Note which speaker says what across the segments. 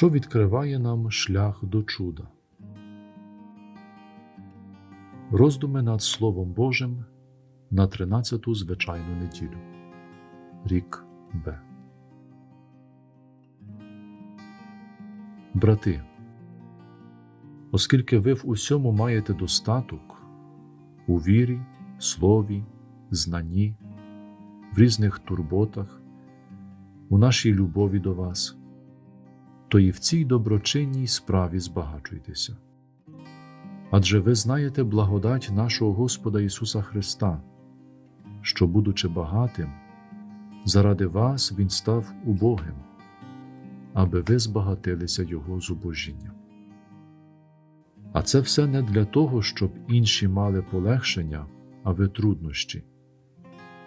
Speaker 1: що відкриває нам шлях до чуда. Роздуми над Словом Божим на 13-ту звичайну неділю. Рік Б. Брати, оскільки ви в усьому маєте достаток у вірі, слові, знанні, в різних турботах, у нашій любові до вас, то і в цій доброчинній справі збагачуйтеся. Адже ви знаєте благодать нашого Господа Ісуса Христа, що, будучи багатим, заради вас Він став убогим, аби ви збагатилися Його зубожінням. А це все не для того, щоб інші мали полегшення, а ви труднощі,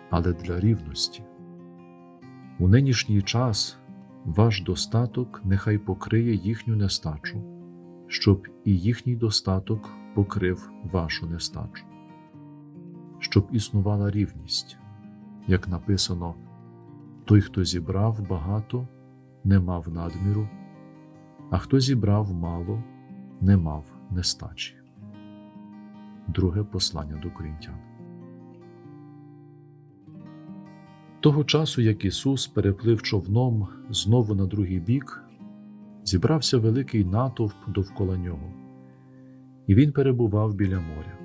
Speaker 1: але для рівності. У нинішній час ваш достаток нехай покриє їхню нестачу, щоб і їхній достаток покрив вашу нестачу, щоб існувала рівність, як написано, той, хто зібрав багато, не мав надміру, а хто зібрав мало, не мав нестачі. Друге послання до Корінтян. Того часу, як Ісус переплив човном знову на другий бік, зібрався великий натовп довкола нього, і він перебував біля моря.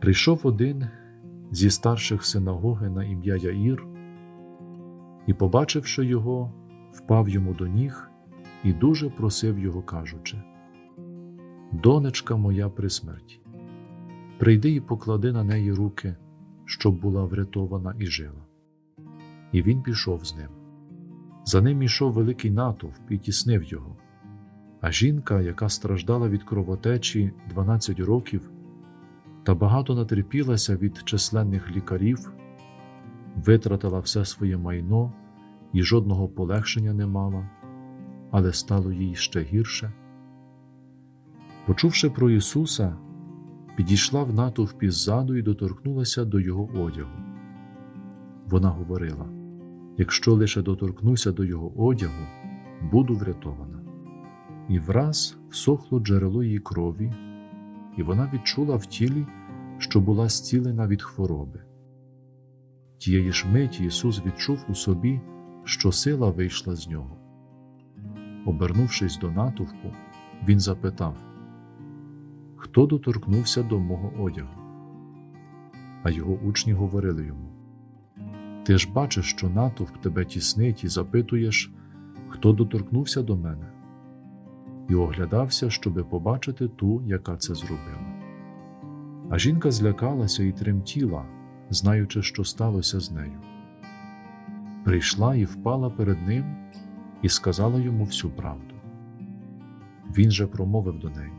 Speaker 1: Прийшов один зі старших синагоги на ім'я Яїр, і, побачивши його, впав йому до ніг і дуже просив його, кажучи: Донечка моя при смерті, прийди і поклади на неї руки, щоб була врятована і жила. І він пішов з ним. За ним ішов великий натовп і тіснив його. А жінка, яка страждала від кровотечі 12 років та багато натерпілася від численних лікарів, витратила все своє майно і жодного полегшення не мала, але стало їй ще гірше. Почувши про Ісуса, підійшла в натовпі ззаду і доторкнулася до Його одягу. Вона говорила: якщо лише доторкнуся до Його одягу, буду врятована. І враз всохло джерело її крові, і вона відчула в тілі, що була зцілена від хвороби. Тієї ж миті Ісус відчув у собі, що сила вийшла з нього. Обернувшись до натовпу, Він запитав, Хто доторкнувся до мого одягу? А його учні говорили йому: Ти ж бачиш, що натовп тебе тіснить і запитуєш, хто доторкнувся до мене, і оглядався, щоби побачити ту, яка це зробила. А жінка злякалася і тремтіла, знаючи, що сталося з нею. Прийшла і впала перед ним і сказала йому всю правду. Він же промовив до неї: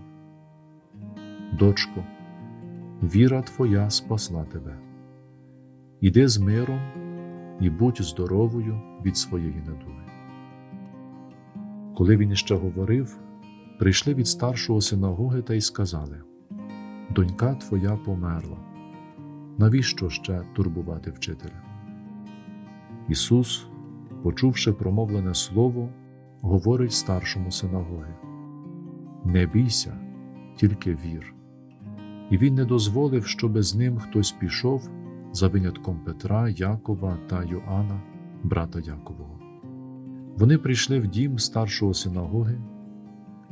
Speaker 1: Дочко, віра твоя спасла тебе. Іди з миром і будь здоровою від своєї недуги. Коли він іще говорив, прийшли від старшого синагоги та й сказали: Донька твоя померла. Навіщо ще турбувати вчителя? Ісус, почувши промовлене слово, говорить старшому синагоги: Не бійся, тільки вір. І він не дозволив, щоби з ним хтось пішов за винятком Петра, Якова та Йоанна, брата Якового. Вони прийшли в дім старшого синагоги,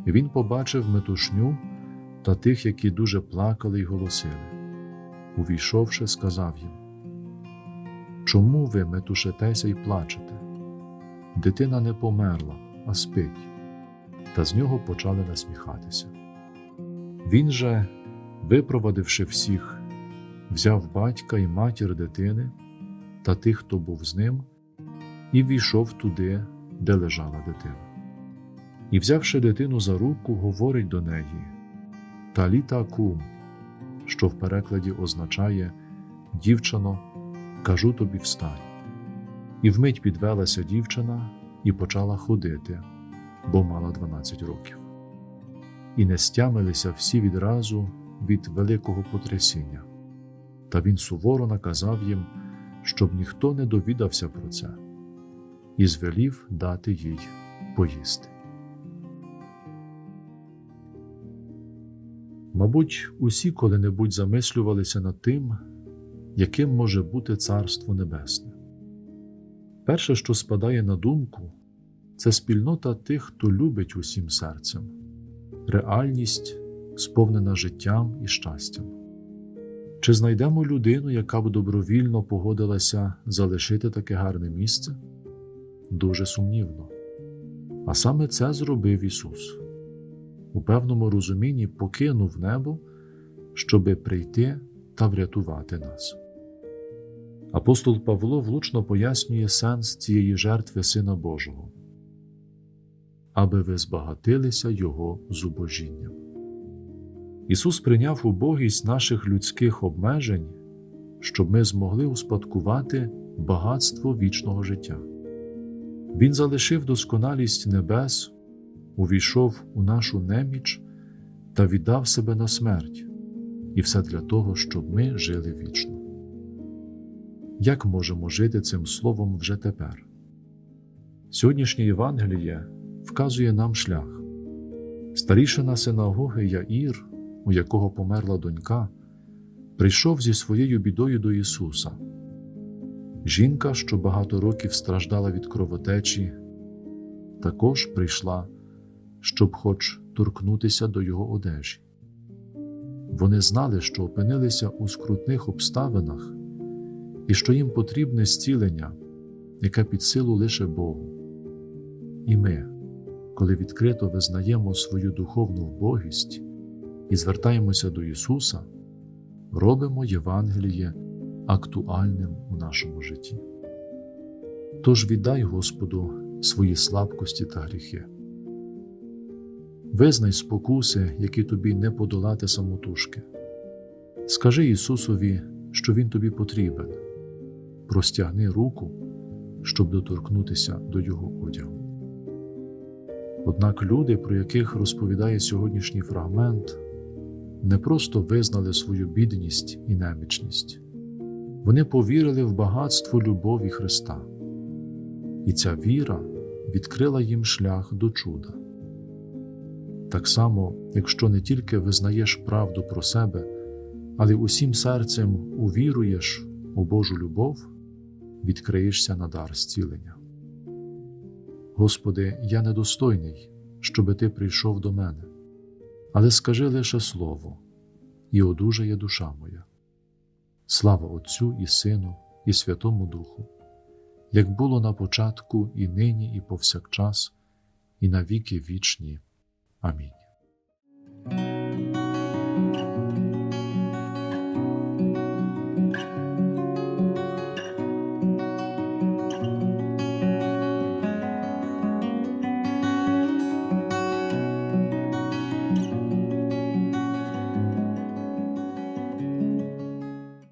Speaker 1: і він побачив метушню та тих, які дуже плакали й голосили. Увійшовши, сказав їм: Чому ви метушетеся і плачете? Дитина не померла, а спить, та з нього почали насміхатися. Він же, випровадивши всіх, взяв батька і матір дитини та тих, хто був з ним, і війшов туди, де лежала дитина. І, взявши дитину за руку, говорить до неї Таліта кум, що в перекладі означає Дівчино, кажу тобі встань. І вмить підвелася дівчина і почала ходити, бо мала 12 років. І не стямилися всі відразу від великого потрясіння. Та він суворо наказав їм, щоб ніхто не довідався про це, і звелів дати їй поїсти. Мабуть, усі коли-небудь замислювалися над тим, яким може бути Царство Небесне. Перше, що спадає на думку, це спільнота тих, хто любить усім серцем, реальність, сповнена життям і щастям. Чи знайдемо людину, яка б добровільно погодилася залишити таке гарне місце? Дуже сумнівно. А саме це зробив Ісус. У певному розумінні покинув небо, щоби прийти та врятувати нас. Апостол Павло влучно пояснює сенс цієї жертви Сина Божого, аби ви збагатилися Його зубожінням. Ісус прийняв убогість наших людських обмежень, щоб ми змогли успадкувати багатство вічного життя. Він залишив досконалість небес, увійшов у нашу неміч та віддав себе на смерть, і все для того, щоб ми жили вічно. Як можемо жити цим словом вже тепер? Сьогоднішнє Євангеліє вказує нам шлях. Старішина синагоги Яїр, у якого померла донька, прийшов зі своєю бідою до Ісуса. Жінка, що багато років страждала від кровотечі, також прийшла, щоб хоч торкнутися до його одежі. Вони знали, що опинилися у скрутних обставинах і що їм потрібне зцілення, яке під силу лише Богу. І ми, коли відкрито визнаємо свою духовну вбогість і звертаємося до Ісуса, робимо Євангеліє актуальним у нашому житті. Тож віддай Господу свої слабкості та гріхи. Визнай спокуси, які тобі не подолати самотужки. Скажи Ісусові, що Він тобі потрібен, простягни руку, щоб доторкнутися до Його одягу. Однак люди, про яких розповідає сьогоднішній фрагмент, не просто визнали свою бідність і немічність, вони повірили в багатство любові Христа, і ця віра відкрила їм шлях до чуда. Так само, якщо не тільки визнаєш правду про себе, але усім серцем увіруєш у Божу любов, відкриєшся на дар зцілення. Господи, я недостойний, щоби Ти прийшов до мене, але скажи лише слово, і одужає душа моя. Слава Отцю і Сину, і Святому Духу, як було на початку, і нині, і повсякчас, і на віки вічні. Амінь.